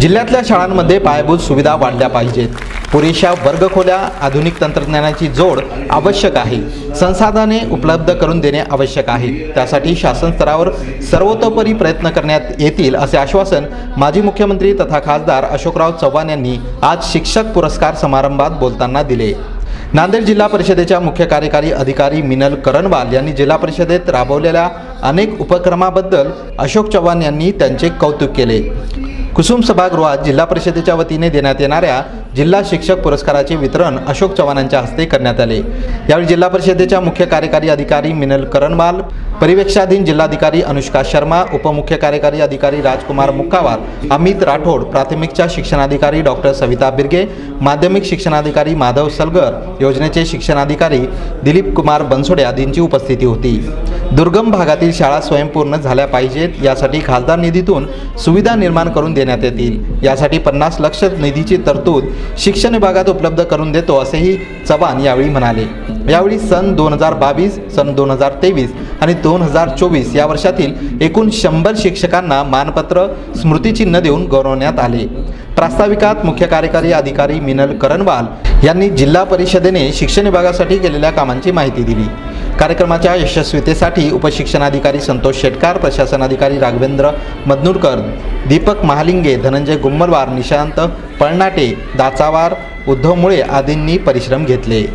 जिल्ह्यातल्या शाळांमध्ये पायाभूत सुविधा वाढल्या पाहिजेत. पुरेशा वर्गखोल्या आधुनिक तंत्रज्ञानाची जोड आवश्यक आहे. संसाधने उपलब्ध करून देणे आवश्यक आहे. त्यासाठी शासन स्तरावर सर्वतोपरी प्रयत्न करण्यात येतील असे आश्वासन माजी मुख्यमंत्री तथा खासदार अशोकराव चव्हाण यांनी आज शिक्षक पुरस्कार समारंभात बोलताना दिले. नांदेड जिल्हा परिषदेच्या मुख्य कार्यकारी अधिकारी मिनल करणवाल यांनी जिल्हा परिषदेत राबवलेल्या अनेक उपक्रमाबद्दल अशोक चव्हाण यांनी त्यांचे कौतुक केले. कुसुम सभागृहात जिल्हा परिषदेच्या वतीने देण्यात येणाऱ्या जिल्हा शिक्षक पुरस्काराचे वितरण अशोक चव्हाणांच्या हस्ते करण्यात आले. यावेळी जिल्हा परिषदेच्या मुख्य कार्यकारी अधिकारी मिनल करणवाल परिवेक्षाधीन जिल्हाधिकारी अनुष्का शर्मा उपमुख्य कार्यकारी अधिकारी राजकुमार मुक्कावार अमित राठोड प्राथमिकच्या शिक्षणाधिकारी डॉक्टर सविता बिर्गे माध्यमिक शिक्षणाधिकारी माधव सलगर योजनेचे शिक्षणाधिकारी दिलीप कुमार बनसोडे आदींची उपस्थिती होती. दुर्गम भागातील शाळा स्वयंपूर्ण झाल्या पाहिजेत. यासाठी खासदार निधीतून सुविधा निर्माण करून देण्यात येतील. यासाठी पन्नास लक्ष निधीची तरतूद शिक्षण विभागात उपलब्ध करून देतो असेही चव्हाण यावेळी म्हणाले. यावेळी सन दोन हजार बावीस सन दोन हजार तेवीस आणि दोन हजार चोवीस या वर्षातील एकूण शंभर शिक्षकांना मानपत्र स्मृतिचिन्ह देऊन गौरवण्यात आले. प्रास्ताविकात मुख्य कार्यकारी अधिकारी मिनल करणवाल यांनी जिल्हा परिषदेने शिक्षण विभागासाठी केलेल्या कामांची माहिती दिली. कार्यक्रमाच्या यशस्वीतेसाठी उपशिक्षणाधिकारी संतोष शेटकार प्रशासन अधिकारी राघवेंद्र मदनूरकर दीपक महालिंगे धनंजय गुम्मलवार निशांत पळनाटे दाचावार उद्धव मुळे आदींनी परिश्रम घेतले.